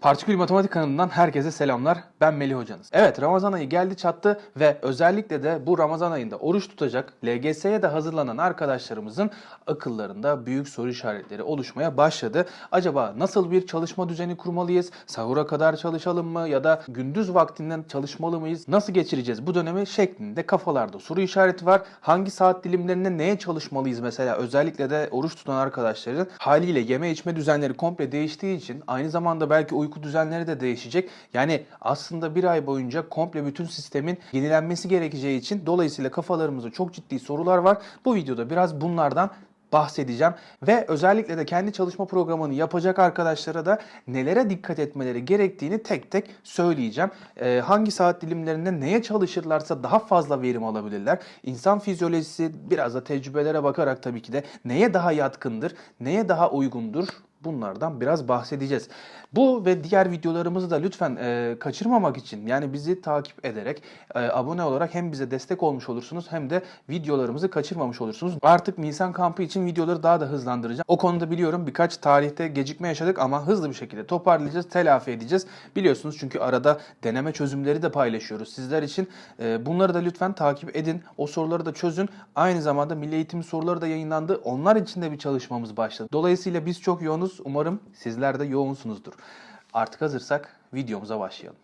Partikül Matematik kanalından herkese selamlar. Ben Melih hocanız. Evet Ramazan ayı geldi çattı ve özellikle de bu Ramazan ayında oruç tutacak LGS'ye de hazırlanan arkadaşlarımızın akıllarında büyük soru işaretleri oluşmaya başladı. Acaba nasıl bir çalışma düzeni kurmalıyız? Sahura kadar çalışalım mı ya da gündüz vaktinden çalışmalı mıyız? Nasıl geçireceğiz bu dönemi şeklinde kafalarda soru işareti var. Hangi saat dilimlerinde neye çalışmalıyız mesela özellikle de oruç tutan arkadaşların haliyle yeme içme düzenleri komple değiştiği için aynı zamanda belki uyku düzenleri de değişecek. Yani aslında bir ay boyunca komple bütün sistemin yenilenmesi gerekeceği için dolayısıyla kafalarımızda çok ciddi sorular var. Bu videoda biraz bunlardan bahsedeceğim ve özellikle de kendi çalışma programını yapacak arkadaşlara da nelere dikkat etmeleri gerektiğini tek tek söyleyeceğim. Ee, hangi saat dilimlerinde neye çalışırlarsa daha fazla verim alabilirler. İnsan fizyolojisi biraz da tecrübelere bakarak tabii ki de neye daha yatkındır, neye daha uygundur bunlardan biraz bahsedeceğiz. Bu ve diğer videolarımızı da lütfen e, kaçırmamak için yani bizi takip ederek e, abone olarak hem bize destek olmuş olursunuz hem de videolarımızı kaçırmamış olursunuz. Artık Nisan kampı için videoları daha da hızlandıracağım. O konuda biliyorum birkaç tarihte gecikme yaşadık ama hızlı bir şekilde toparlayacağız, telafi edeceğiz. Biliyorsunuz çünkü arada deneme çözümleri de paylaşıyoruz sizler için. E, bunları da lütfen takip edin. O soruları da çözün. Aynı zamanda Milli Eğitim soruları da yayınlandı. Onlar için de bir çalışmamız başladı. Dolayısıyla biz çok yoğunuz. Umarım sizler de yoğunsunuzdur. Artık hazırsak videomuza başlayalım.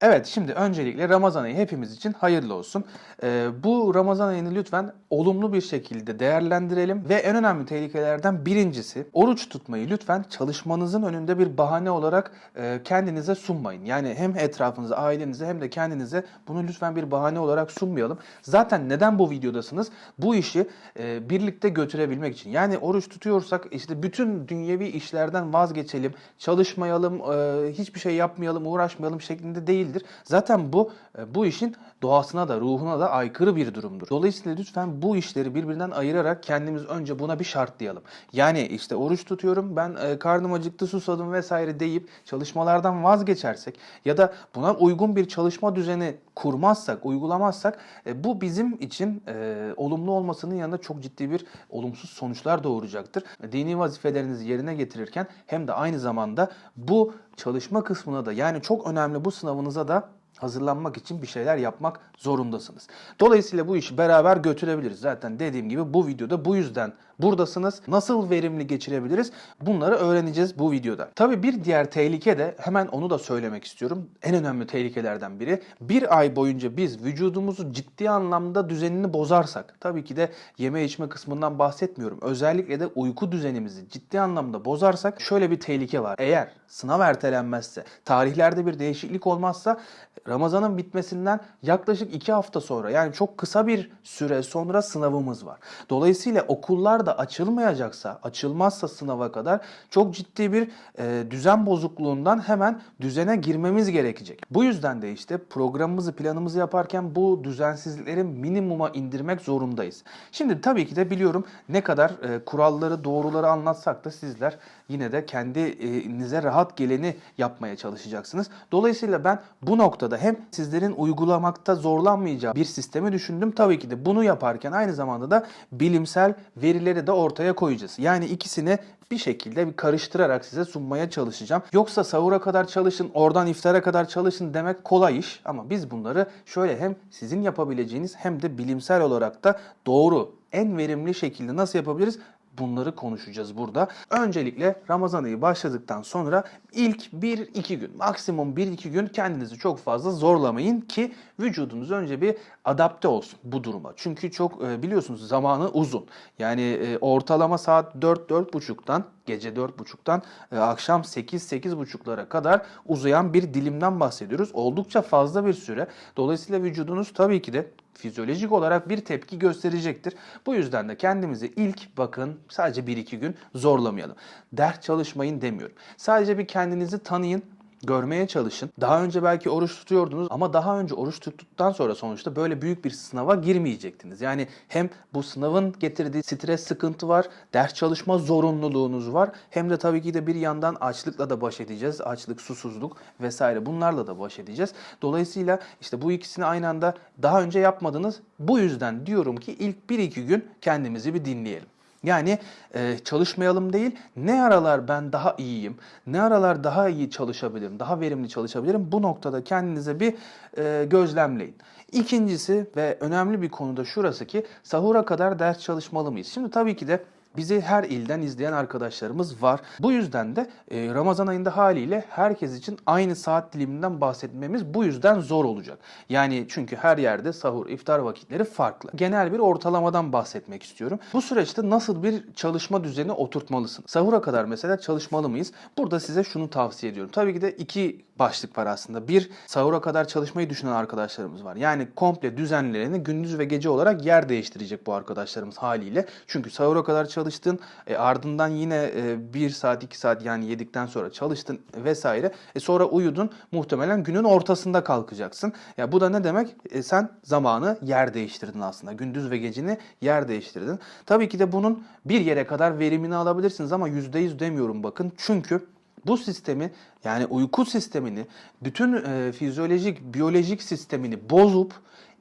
Evet şimdi öncelikle Ramazan ayı hepimiz için hayırlı olsun. Ee, bu Ramazan ayını lütfen olumlu bir şekilde değerlendirelim ve en önemli tehlikelerden birincisi oruç tutmayı lütfen çalışmanızın önünde bir bahane olarak e, kendinize sunmayın. Yani hem etrafınıza, ailenize hem de kendinize bunu lütfen bir bahane olarak sunmayalım. Zaten neden bu videodasınız? Bu işi e, birlikte götürebilmek için. Yani oruç tutuyorsak işte bütün dünyevi işlerden vazgeçelim, çalışmayalım, e, hiçbir şey yapmayalım, uğraşmayalım şeklinde değildir. Zaten bu e, bu işin doğasına da ruhuna da aykırı bir durumdur. Dolayısıyla lütfen bu işleri birbirinden ayırarak kendimiz önce buna bir şartlayalım. Yani işte oruç tutuyorum ben e, karnım acıktı susadım vesaire deyip çalışmalardan vazgeçersek ya da buna uygun bir çalışma düzeni kurmazsak, uygulamazsak e, bu bizim için e, olumlu olmasının yanında çok ciddi bir olumsuz sonuçlar doğuracaktır. Dini vazifelerinizi yerine getirirken hem de aynı zamanda bu çalışma kısmına da yani çok önemli bu sınavınıza da hazırlanmak için bir şeyler yapmak zorundasınız. Dolayısıyla bu işi beraber götürebiliriz. Zaten dediğim gibi bu videoda bu yüzden buradasınız. Nasıl verimli geçirebiliriz? Bunları öğreneceğiz bu videoda. Tabii bir diğer tehlike de hemen onu da söylemek istiyorum. En önemli tehlikelerden biri. Bir ay boyunca biz vücudumuzu ciddi anlamda düzenini bozarsak, tabii ki de yeme içme kısmından bahsetmiyorum. Özellikle de uyku düzenimizi ciddi anlamda bozarsak şöyle bir tehlike var. Eğer sınav ertelenmezse, tarihlerde bir değişiklik olmazsa Ramazan'ın bitmesinden yaklaşık 2 hafta sonra yani çok kısa bir süre sonra sınavımız var. Dolayısıyla okullar da açılmayacaksa, açılmazsa sınava kadar çok ciddi bir e, düzen bozukluğundan hemen düzene girmemiz gerekecek. Bu yüzden de işte programımızı, planımızı yaparken bu düzensizlikleri minimuma indirmek zorundayız. Şimdi tabii ki de biliyorum ne kadar e, kuralları, doğruları anlatsak da sizler yine de kendinize rahat geleni yapmaya çalışacaksınız. Dolayısıyla ben bu noktada hem sizlerin uygulamakta zorlanmayacağı bir sistemi düşündüm. Tabii ki de bunu yaparken aynı zamanda da bilimsel verileri de ortaya koyacağız. Yani ikisini bir şekilde bir karıştırarak size sunmaya çalışacağım. Yoksa sahura kadar çalışın, oradan iftara kadar çalışın demek kolay iş. Ama biz bunları şöyle hem sizin yapabileceğiniz hem de bilimsel olarak da doğru, en verimli şekilde nasıl yapabiliriz? Bunları konuşacağız burada. Öncelikle Ramazan ayı başladıktan sonra ilk 1-2 gün, maksimum 1-2 gün kendinizi çok fazla zorlamayın ki vücudunuz önce bir adapte olsun bu duruma. Çünkü çok e, biliyorsunuz zamanı uzun. Yani e, ortalama saat 4-4.30'dan gece 4.30'dan e, akşam 8-8.30'lara kadar uzayan bir dilimden bahsediyoruz. Oldukça fazla bir süre. Dolayısıyla vücudunuz tabii ki de fizyolojik olarak bir tepki gösterecektir. Bu yüzden de kendimizi ilk bakın sadece 1-2 gün zorlamayalım. Ders çalışmayın demiyorum. Sadece bir kendinizi tanıyın. Görmeye çalışın. Daha önce belki oruç tutuyordunuz ama daha önce oruç tuttuktan sonra sonuçta böyle büyük bir sınava girmeyecektiniz. Yani hem bu sınavın getirdiği stres sıkıntı var, ders çalışma zorunluluğunuz var. Hem de tabii ki de bir yandan açlıkla da baş edeceğiz. Açlık, susuzluk vesaire bunlarla da baş edeceğiz. Dolayısıyla işte bu ikisini aynı anda daha önce yapmadınız. Bu yüzden diyorum ki ilk 1-2 gün kendimizi bir dinleyelim. Yani e, çalışmayalım değil, ne aralar ben daha iyiyim, ne aralar daha iyi çalışabilirim, daha verimli çalışabilirim bu noktada kendinize bir e, gözlemleyin. İkincisi ve önemli bir konu da şurası ki sahura kadar ders çalışmalı mıyız? Şimdi tabii ki de Bizi her ilden izleyen arkadaşlarımız var. Bu yüzden de e, Ramazan ayında haliyle herkes için aynı saat diliminden bahsetmemiz bu yüzden zor olacak. Yani çünkü her yerde sahur, iftar vakitleri farklı. Genel bir ortalamadan bahsetmek istiyorum. Bu süreçte nasıl bir çalışma düzeni oturtmalısın? Sahura kadar mesela çalışmalı mıyız? Burada size şunu tavsiye ediyorum. Tabii ki de iki başlık var aslında. Bir, sahura kadar çalışmayı düşünen arkadaşlarımız var. Yani komple düzenlerini gündüz ve gece olarak yer değiştirecek bu arkadaşlarımız haliyle. Çünkü sahura kadar çalıştın, e, ardından yine e, 1 saat 2 saat yani yedikten sonra çalıştın vesaire. E, sonra uyudun muhtemelen günün ortasında kalkacaksın. Ya bu da ne demek? E, sen zamanı yer değiştirdin aslında. Gündüz ve geceni yer değiştirdin. Tabii ki de bunun bir yere kadar verimini alabilirsiniz ama %100 demiyorum bakın. Çünkü bu sistemi yani uyku sistemini, bütün e, fizyolojik, biyolojik sistemini bozup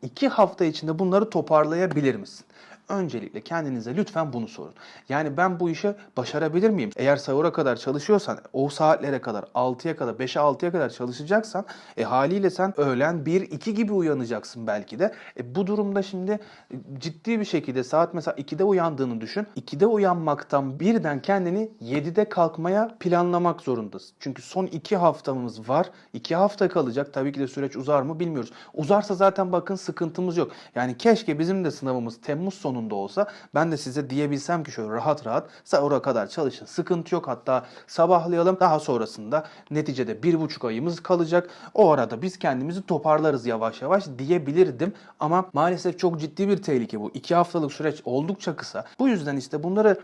iki hafta içinde bunları toparlayabilir misin? Öncelikle kendinize lütfen bunu sorun. Yani ben bu işi başarabilir miyim? Eğer sahura kadar çalışıyorsan, o saatlere kadar, 6'ya kadar, 5'e 6'ya kadar çalışacaksan e, haliyle sen öğlen 1-2 gibi uyanacaksın belki de. E, bu durumda şimdi e, ciddi bir şekilde saat mesela 2'de uyandığını düşün. 2'de uyanmaktan birden kendini 7'de kalkmaya planlamak zorundasın. Çünkü son 2 haftamız var. 2 hafta kalacak. Tabii ki de süreç uzar mı bilmiyoruz. Uzarsa zaten bakın sıkıntımız yok. Yani keşke bizim de sınavımız Temmuz sonunda olsa ben de size diyebilsem ki şöyle rahat rahat sahura kadar çalışın. Sıkıntı yok. Hatta sabahlayalım. Daha sonrasında neticede bir buçuk ayımız kalacak. O arada biz kendimizi toparlarız yavaş yavaş diyebilirdim. Ama maalesef çok ciddi bir tehlike bu. 2 haftalık süreç oldukça kısa. Bu yüzden işte bunları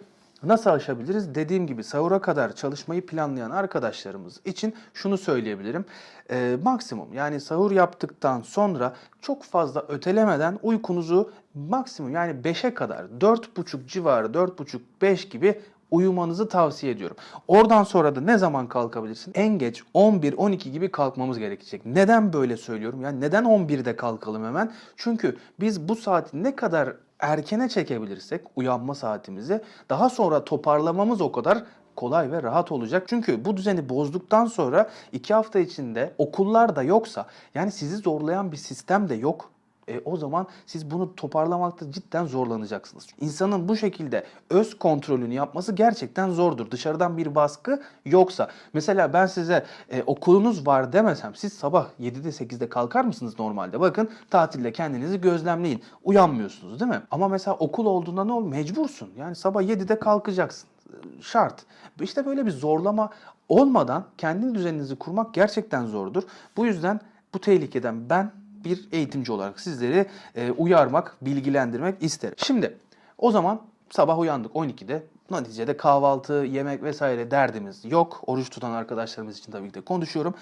Nasıl aşabiliriz? Dediğim gibi sahura kadar çalışmayı planlayan arkadaşlarımız için şunu söyleyebilirim. Ee, maksimum yani sahur yaptıktan sonra çok fazla ötelemeden uykunuzu maksimum yani 5'e kadar 4.30 civarı 4.30-5 gibi uyumanızı tavsiye ediyorum. Oradan sonra da ne zaman kalkabilirsin? En geç 11-12 gibi kalkmamız gerekecek. Neden böyle söylüyorum? Yani neden 11'de kalkalım hemen? Çünkü biz bu saati ne kadar erkene çekebilirsek uyanma saatimizi daha sonra toparlamamız o kadar kolay ve rahat olacak. Çünkü bu düzeni bozduktan sonra iki hafta içinde okullar da yoksa yani sizi zorlayan bir sistem de yok. E, o zaman siz bunu toparlamakta cidden zorlanacaksınız. İnsanın bu şekilde öz kontrolünü yapması gerçekten zordur. Dışarıdan bir baskı yoksa. Mesela ben size e, okulunuz var demesem siz sabah 7'de 8'de kalkar mısınız normalde? Bakın tatilde kendinizi gözlemleyin. Uyanmıyorsunuz değil mi? Ama mesela okul olduğunda ne olur? Mecbursun. Yani sabah 7'de kalkacaksın. E, Şart. İşte böyle bir zorlama olmadan kendi düzeninizi kurmak gerçekten zordur. Bu yüzden bu tehlikeden ben bir eğitimci olarak sizleri e, uyarmak, bilgilendirmek isterim. Şimdi o zaman sabah uyandık 12'de. Neticede kahvaltı, yemek vesaire derdimiz yok. Oruç tutan arkadaşlarımız için tabii ki de konuşuyorum.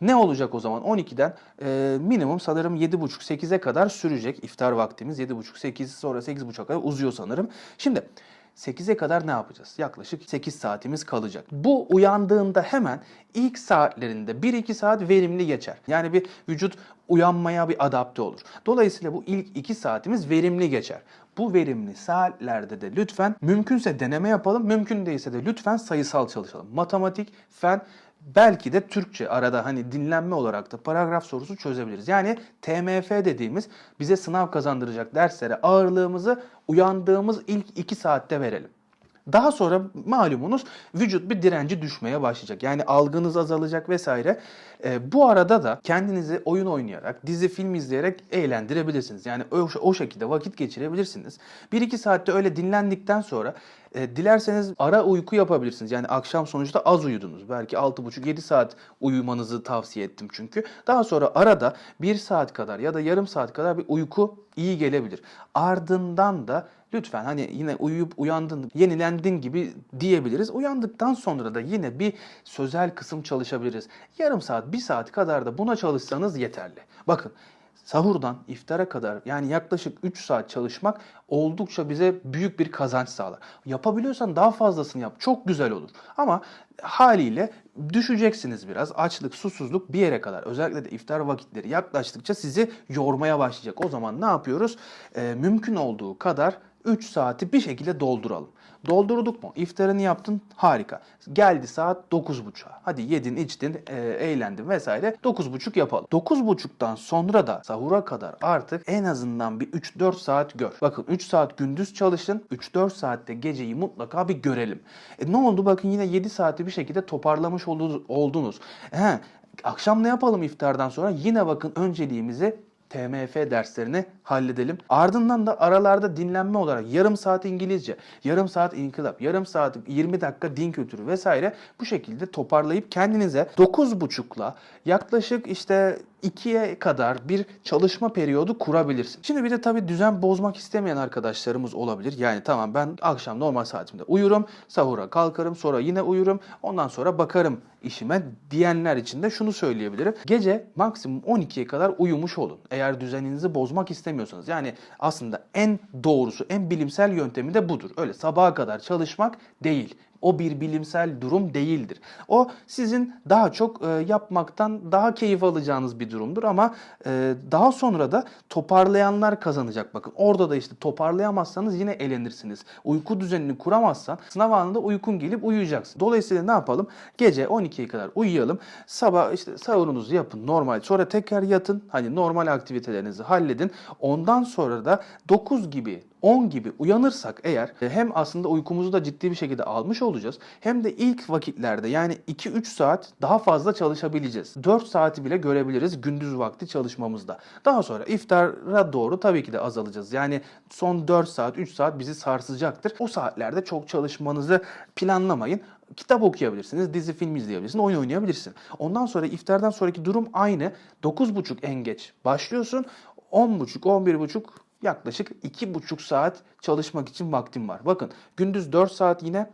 Ne olacak o zaman? 12'den e, minimum sanırım 7.30-8'e kadar sürecek iftar vaktimiz. 7.30-8 sonra 8.30'a kadar uzuyor sanırım. Şimdi 8'e kadar ne yapacağız? Yaklaşık 8 saatimiz kalacak. Bu uyandığında hemen ilk saatlerinde 1-2 saat verimli geçer. Yani bir vücut uyanmaya bir adapte olur. Dolayısıyla bu ilk 2 saatimiz verimli geçer. Bu verimli saatlerde de lütfen mümkünse deneme yapalım, mümkün değilse de lütfen sayısal çalışalım. Matematik, fen, belki de Türkçe arada hani dinlenme olarak da paragraf sorusu çözebiliriz. Yani TMF dediğimiz bize sınav kazandıracak derslere ağırlığımızı uyandığımız ilk 2 saatte verelim. Daha sonra malumunuz vücut bir direnci düşmeye başlayacak. Yani algınız azalacak vesaire. E, bu arada da kendinizi oyun oynayarak, dizi film izleyerek eğlendirebilirsiniz. Yani o, o şekilde vakit geçirebilirsiniz. 1-2 saatte öyle dinlendikten sonra e, dilerseniz ara uyku yapabilirsiniz. Yani akşam sonuçta az uyudunuz. Belki 6,5-7 saat uyumanızı tavsiye ettim çünkü. Daha sonra arada 1 saat kadar ya da yarım saat kadar bir uyku iyi gelebilir. Ardından da lütfen hani yine uyuyup uyandın, yenilendin gibi diyebiliriz. Uyandıktan sonra da yine bir sözel kısım çalışabiliriz. Yarım saat, bir saat kadar da buna çalışsanız yeterli. Bakın sahurdan iftara kadar yani yaklaşık 3 saat çalışmak oldukça bize büyük bir kazanç sağlar. Yapabiliyorsan daha fazlasını yap. Çok güzel olur. Ama haliyle düşeceksiniz biraz. Açlık, susuzluk bir yere kadar. Özellikle de iftar vakitleri yaklaştıkça sizi yormaya başlayacak. O zaman ne yapıyoruz? Ee, mümkün olduğu kadar 3 saati bir şekilde dolduralım. Doldurduk mu? İftarını yaptın. Harika. Geldi saat 9.30'a. Hadi yedin, içtin, e, eğlendin vesaire. 9.30 yapalım. 9.30'dan sonra da sahura kadar artık en azından bir 3-4 saat gör. Bakın 3 saat gündüz çalışın. 3-4 saatte geceyi mutlaka bir görelim. E ne oldu? Bakın yine 7 saati bir şekilde toparlamış oldunuz. He, akşam ne yapalım iftardan sonra? Yine bakın önceliğimizi TMF derslerini halledelim. Ardından da aralarda dinlenme olarak yarım saat İngilizce, yarım saat inkılap, yarım saat 20 dakika din kültürü vesaire bu şekilde toparlayıp kendinize 9.30'la yaklaşık işte 2'ye kadar bir çalışma periyodu kurabilirsin. Şimdi bir de tabii düzen bozmak istemeyen arkadaşlarımız olabilir. Yani tamam ben akşam normal saatimde uyurum, sahura kalkarım, sonra yine uyurum, ondan sonra bakarım işime diyenler için de şunu söyleyebilirim. Gece maksimum 12'ye kadar uyumuş olun. Eğer düzeninizi bozmak istemiyorsanız. Yani aslında en doğrusu, en bilimsel yöntemi de budur. Öyle sabaha kadar çalışmak değil. O bir bilimsel durum değildir. O sizin daha çok e, yapmaktan daha keyif alacağınız bir durumdur ama e, daha sonra da toparlayanlar kazanacak. Bakın orada da işte toparlayamazsanız yine elenirsiniz. Uyku düzenini kuramazsan sınav anında uykun gelip uyuyacaksın. Dolayısıyla ne yapalım? Gece 12'ye kadar uyuyalım. Sabah işte sahurunuzu yapın normal. Sonra tekrar yatın. Hani normal aktivitelerinizi halledin. Ondan sonra da 9 gibi 10 gibi uyanırsak eğer e, hem aslında uykumuzu da ciddi bir şekilde almış olacağız hem de ilk vakitlerde yani 2-3 saat daha fazla çalışabileceğiz. 4 saati bile görebiliriz gündüz vakti çalışmamızda. Daha sonra iftara doğru tabii ki de azalacağız. Yani son 4 saat 3 saat bizi sarsacaktır. O saatlerde çok çalışmanızı planlamayın kitap okuyabilirsiniz, dizi film izleyebilirsiniz, oyun oynayabilirsin. Ondan sonra iftardan sonraki durum aynı. 9.30 en geç başlıyorsun. 10.30, 11.30 yaklaşık 2,5 saat çalışmak için vaktim var. Bakın gündüz 4 saat yine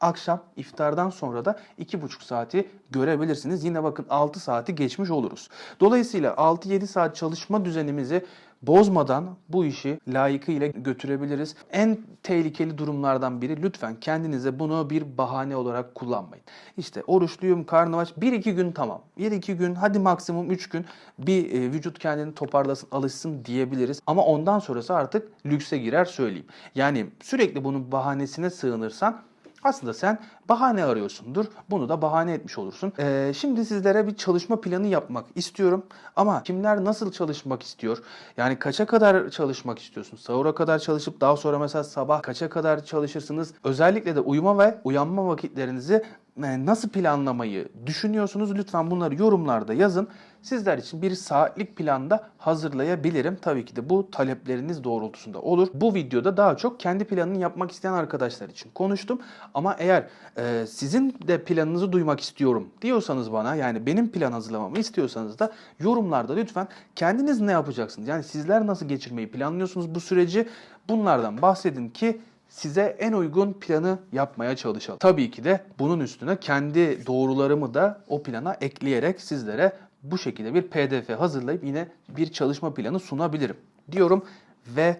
akşam iftardan sonra da 2,5 saati görebilirsiniz. Yine bakın 6 saati geçmiş oluruz. Dolayısıyla 6-7 saat çalışma düzenimizi bozmadan bu işi layıkıyla götürebiliriz. En tehlikeli durumlardan biri lütfen kendinize bunu bir bahane olarak kullanmayın. İşte oruçluyum, karnım aç. 1-2 gün tamam. 1-2 gün hadi maksimum 3 gün bir e, vücut kendini toparlasın, alışsın diyebiliriz. Ama ondan sonrası artık lükse girer söyleyeyim. Yani sürekli bunun bahanesine sığınırsan aslında sen bahane arıyorsundur. Bunu da bahane etmiş olursun. Ee, şimdi sizlere bir çalışma planı yapmak istiyorum. Ama kimler nasıl çalışmak istiyor? Yani kaça kadar çalışmak istiyorsun? Sahura kadar çalışıp daha sonra mesela sabah kaça kadar çalışırsınız? Özellikle de uyuma ve uyanma vakitlerinizi nasıl planlamayı düşünüyorsunuz? Lütfen bunları yorumlarda yazın. Sizler için bir saatlik planda hazırlayabilirim. Tabii ki de bu talepleriniz doğrultusunda olur. Bu videoda daha çok kendi planını yapmak isteyen arkadaşlar için konuştum. Ama eğer e, sizin de planınızı duymak istiyorum diyorsanız bana yani benim plan hazırlamamı istiyorsanız da yorumlarda lütfen kendiniz ne yapacaksınız? Yani sizler nasıl geçirmeyi planlıyorsunuz bu süreci? Bunlardan bahsedin ki size en uygun planı yapmaya çalışalım. Tabii ki de bunun üstüne kendi doğrularımı da o plana ekleyerek sizlere bu şekilde bir pdf hazırlayıp yine bir çalışma planı sunabilirim diyorum ve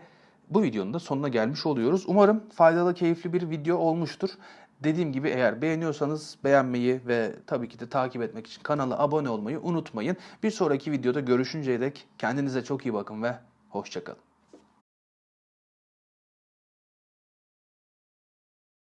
bu videonun da sonuna gelmiş oluyoruz. Umarım faydalı, keyifli bir video olmuştur. Dediğim gibi eğer beğeniyorsanız beğenmeyi ve tabii ki de takip etmek için kanala abone olmayı unutmayın. Bir sonraki videoda görüşünceye dek kendinize çok iyi bakın ve hoşçakalın.